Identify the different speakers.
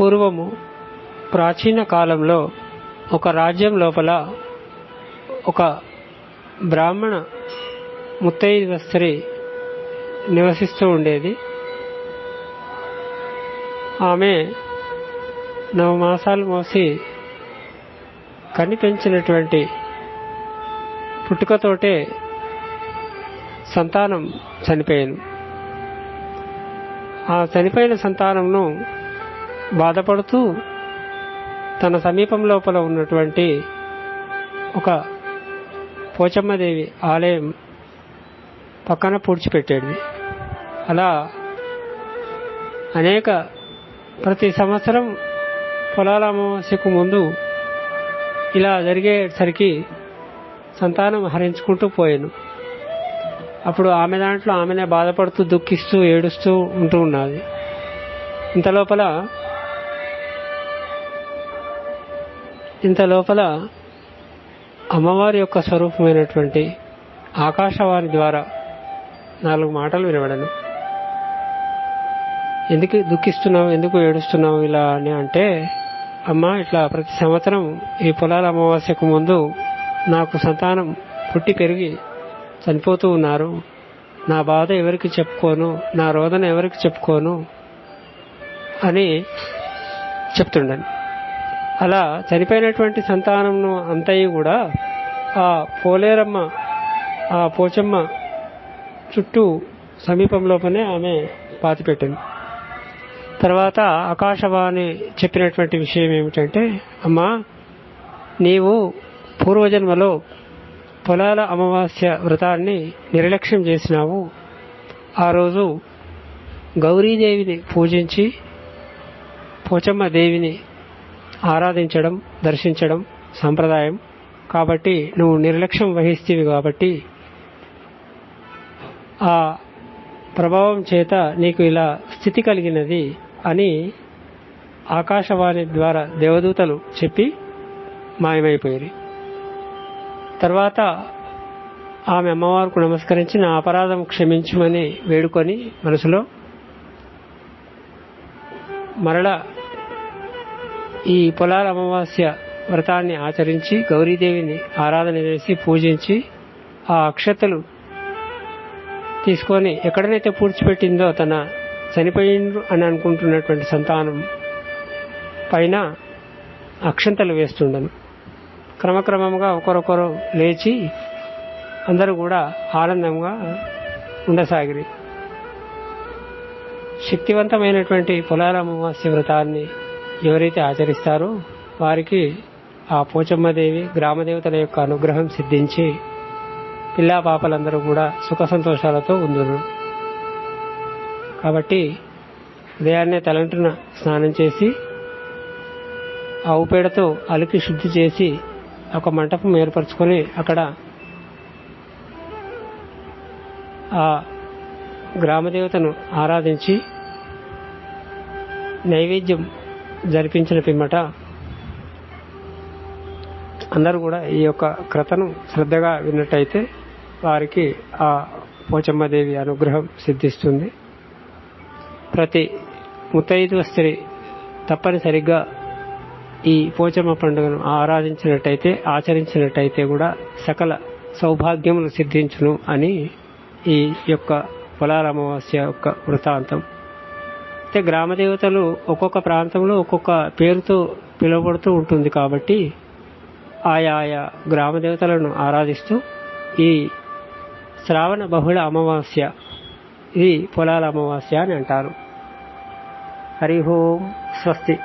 Speaker 1: పూర్వము ప్రాచీన కాలంలో ఒక రాజ్యం లోపల ఒక బ్రాహ్మణ ముత్తైద స్త్రీ నివసిస్తూ ఉండేది. ఆమె నవమాసాలు మోసి కనిపించినటువంటి పుట్టుకతోటే సంతానం చనిపోయాను ఆ చనిపోయిన సంతానంను బాధపడుతూ తన సమీపం లోపల ఉన్నటువంటి ఒక పోచమ్మదేవి ఆలయం పక్కన పూడ్చిపెట్టాడు అలా అనేక ప్రతి సంవత్సరం పొలాల అమావాస్యకు ముందు ఇలా జరిగేసరికి సంతానం హరించుకుంటూ పోయాను. అప్పుడు ఆమె దాంట్లో ఆమెనే బాధపడుతూ దుఃఖిస్తూ ఏడుస్తూ ఉంటూ ఉన్నది. ఇంత ఇంత లోపల అమ్మవారి యొక్క స్వరూపమైనటువంటి ఆకాశవాణి ద్వారా నాలుగు మాటలు వినబడను. ఎందుకు దుఃఖిస్తున్నావు? ఎందుకు ఏడుస్తున్నావు ఇలా అని అంటే అమ్మ ఇట్లా ప్రతి సంవత్సరం ఈ పొలాల అమావాస్యకు ముందు నాకు సంతానం పుట్టి పెరిగి చనిపోతూ ఉన్నారు. నా బాధ ఎవరికి చెప్పుకోను? నా రోదన ఎవరికి చెప్పుకోను? అని చెప్తుండను. అలా చనిపోయినటువంటి సంతానంను అంతయు కూడా ఆ పోలేరమ్మ ఆ పోచమ్మ చుట్టూ సమీపంలోపనే ఆమె పాతిపెట్టింది. తర్వాత ఆకాశవాణి చెప్పినటువంటి విషయం ఏమిటంటే అమ్మా నీవు పూర్వజన్మలో పొలాల అమావాస్య వ్రతాన్ని నిర్లక్ష్యం చేసినావు. ఆ రోజు గౌరీదేవిని పూజించి పోచమ్మ దేవిని ఆరాధించడం దర్శించడం సంప్రదాయం. కాబట్టి నువ్వు నిర్లక్ష్యం వహిస్తేవి కాబట్టి ఆ ప్రభావం చేత నీకు ఇలా స్థితి కలిగినది అని ఆకాశవాణి ద్వారా దేవదూతలు చెప్పి మాయమైపోయారు. తర్వాత ఆమె అమ్మవారికి నమస్కరించి నా అపరాధం క్షమించమని వేడుకొని మనసులో మరలా ఈ పొలాల అమావాస్య వ్రతాన్ని ఆచరించి గౌరీదేవిని ఆరాధన చేసి పూజించి ఆ అక్షతలు తీసుకొని ఎక్కడనైతే పూడ్చిపెట్టిందో తన చనిపోయిండ్రు అని అనుకుంటున్నటువంటి సంతానం పైన అక్షంతలు వేస్తుండను. క్రమక్రమంగా ఒకరొకరు లేచి అందరూ కూడా ఆనందంగా ఉండసాగిరి. శక్తివంతమైనటువంటి పొలాల అమావాస్య వ్రతాన్ని ఎవరైతే ఆచరిస్తారో వారికి ఆ పోచమ్మదేవి గ్రామదేవతల యొక్క అనుగ్రహం సిద్ధించి పిల్లా పాపలందరూ కూడా సుఖ సంతోషాలతో ఉందరు. కాబట్టి ఉదయాన్నే తలంటున స్నానం చేసి ఆవు పేడతో అలికి శుద్ధి చేసి ఒక మంటపం ఏర్పరచుకొని అక్కడ ఆ గ్రామదేవతను ఆరాధించి నైవేద్యం జరిపించిన పిమ్మట అందరూ కూడా ఈ యొక్క క్రతను శ్రద్ధగా విన్నట్టయితే వారికి ఆ పోచమ్మదేవి అనుగ్రహం సిద్ధిస్తుంది. ప్రతి ముత్తైదువ స్త్రీ తప్పనిసరిగా ఈ పోచమ్మ పండుగను ఆరాధించినట్టయితే ఆచరించినట్టయితే కూడా సకల సౌభాగ్యములు సిద్ధించును అని ఈ యొక్క పొలాల అమావాస్య యొక్క వృత్తాంతం అయితే గ్రామదేవతలు ఒక్కొక్క ప్రాంతంలో ఒక్కొక్క పేరుతో పిలువబడుతూ ఉంటుంది కాబట్టి ఆయా ఆయా గ్రామ దేవతలను ఆరాధిస్తూ ఈ శ్రావణ బహుళ అమావాస్య ఇది పొలాల అమావాస్య అని అంటారు. హరి ఓం స్వస్తి.